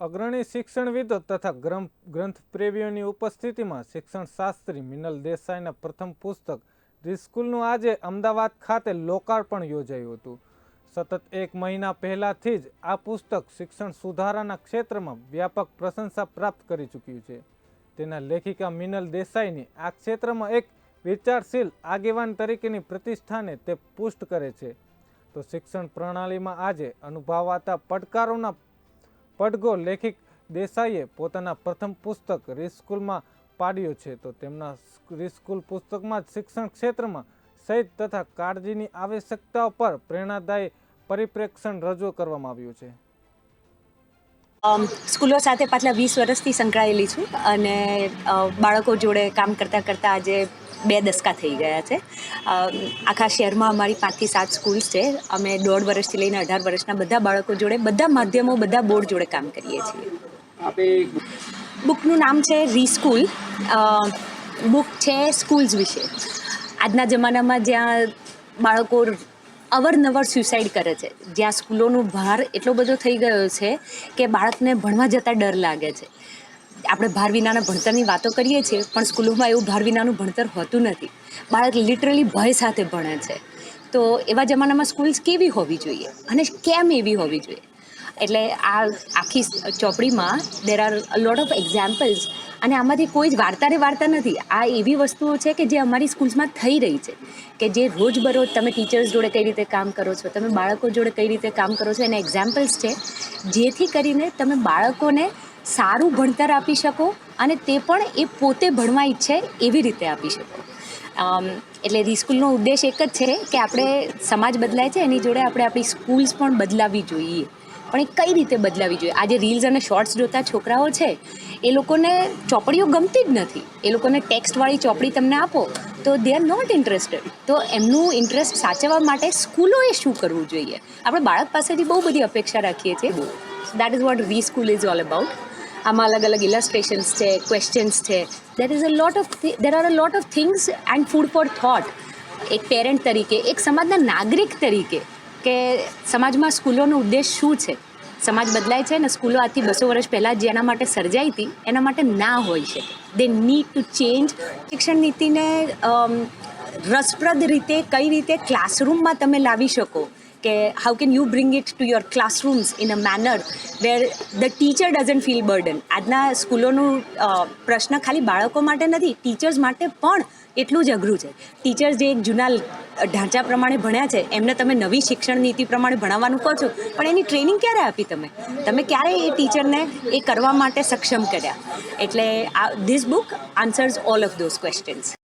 અગ્રણી શિક્ષણવિદો તથા ગ્રંથ પ્રેમીઓની ઉપસ્થિતિમાં શિક્ષણ શાસ્ત્રી મિનલ દેસાઈના પ્રથમ પુસ્તક રિસ્કૂલનું આજે અમદાવાદ ખાતે લોકાર્પણ યોજાયું હતું. સતત એક મહિના પહેલાથી જ આ પુસ્તક શિક્ષણ સુધારાના ક્ષેત્રમાં વ્યાપક પ્રશંસા પ્રાપ્ત કરી ચૂક્યું છે. તેના લેખિકા મિનલ દેસાઈની આ ક્ષેત્રમાં એક વિચારશીલ આગેવાન તરીકેની પ્રતિષ્ઠાને તે પુષ્ટ કરે છે. તો શિક્ષણ પ્રણાલીમાં આજે અનુભવાતા પડકારોના પડઘો લેખિક દેસાઈએ પોતાના પ્રથમ પુસ્તક રિસ્કૂલમાં પાડ્યો છે. તો તેમના રિસ્કૂલ પુસ્તકમાં જ શિક્ષણ ક્ષેત્રમાં સહિત તથા કાળજીની આવશ્યકતાઓ પર પ્રેરણાદાયી પરિપ્રેક્ષણ રજૂ કરવામાં આવ્યું છે. સ્કૂલો સાથે પાછલા વીસ વર્ષથી સંકળાયેલી છું અને બાળકો જોડે કામ કરતાં કરતાં આજે બે દસકા થઈ ગયા છે. આખા શહેરમાં અમારી પાંચથી સાત સ્કૂલ્સ છે. અમે દોઢ વર્ષથી લઈને અઢાર વર્ષના બધા બાળકો જોડે બધા માધ્યમો બધા બોર્ડ જોડે કામ કરીએ છીએ. બુકનું નામ છે રીસ્કૂલ. બુક છે સ્કૂલ્સ વિશે. આજના જમાનામાં જ્યાં બાળકો અવરનવર સ્યુસાઇડ કરે છે. જ્યાં સ્કૂલોનો ભાર એટલો બધો થઈ ગયો છે કે બાળકને ભણવા જતાં ડર લાગે છે. આપણે ભાર વિનાના ભણતરની વાતો કરીએ છીએ, પણ સ્કૂલોમાં એવું ભાર વિનાનું ભણતર હોતું નથી. બાળક લિટરલી ભય સાથે ભણે છે. તો એવા જમાનામાં સ્કૂલ્સ કેવી હોવી જોઈએ? અને કેમ એવી હોવી જોઈએ? એટલે આ આખી ચોપડીમાં there are lot of examples અને આમાંથી કોઈ જ વાર્તા રે વાર્તા નથી. આ એવી વસ્તુઓ છે કે જે અમારી સ્કૂલ્સમાં થઈ રહી છે. કે જે રોજબરોજ તમે ટીચર્સ જોડે કઈ રીતે કામ કરો છો, તમે બાળકો જોડે કઈ રીતે કામ કરો છો, એના એક્ઝામ્પલ્સ છે. જેથી કરીને તમે બાળકોને સારું ભણતર આપી શકો અને તે પણ એ પોતે ભણવા ઈચ્છે એવી રીતે આપી શકો. એટલે રીસ્કૂલનો ઉદ્દેશ એક જ છે કે આપણે સમાજ બદલાય છે, એની જોડે આપણે આપણી સ્કૂલ્સ પણ બદલાવી જોઈએ. પણ એ કઈ રીતે બદલાવી જોઈએ? આજે રીલ્સ અને શોર્ટ્સ જોતા છોકરાઓ છે, એ લોકોને ચોપડીઓ ગમતી જ નથી. એ લોકોને ટેક્સ્ટવાળી ચોપડી તમને આપો, તો દે આર નોટ ઇન્ટરેસ્ટેડ તો એમનું ઇન્ટરેસ્ટ સાચવવા માટે સ્કૂલોએ શું કરવું જોઈએ? આપણે બાળક પાસેથી બહુ બધી અપેક્ષા રાખીએ છીએ. That is what we school is all about આમાં અલગ અલગ ઇલસ્ટ્રેશન્સ છે ક્વેશ્ચન્સ છે. There is a lot of there are a lot of things and food for thought એક પેરેન્ટ તરીકે, એક સમાજના નાગરિક તરીકે કે સમાજમાં સ્કૂલોનો ઉદ્દેશ શું છે? સમાજ બદલાય છે ને સ્કૂલો આજથી બસો વર્ષ પહેલાં જેના માટે સર્જાઈ હતી, એના માટે ના હોય શકે દે નીડ ટુ ચેન્જ શિક્ષણ નીતિને રસપ્રદ રીતે કઈ રીતે ક્લાસરૂમમાં તમે લાવી શકો? કે how can you bring it to your classrooms in a manner where the teacher doesn't feel burden આજના સ્કૂલોનું પ્રશ્ન ખાલી બાળકો માટે નથી ટીચર્સ માટે પણ એટલું જ અઘરું છે. ટીચર્સ જે એક જૂના ઢાંચા પ્રમાણે ભણ્યા છે, એમને તમે નવી શિક્ષણ નીતિ પ્રમાણે ભણાવવાનું કહો છો, પણ એની ટ્રેનિંગ ક્યારે આપી તમે? તમે ક્યારે એ ટીચરને એ કરવા માટે સક્ષમ કર્યા? એટલે આ this book answers all of those questions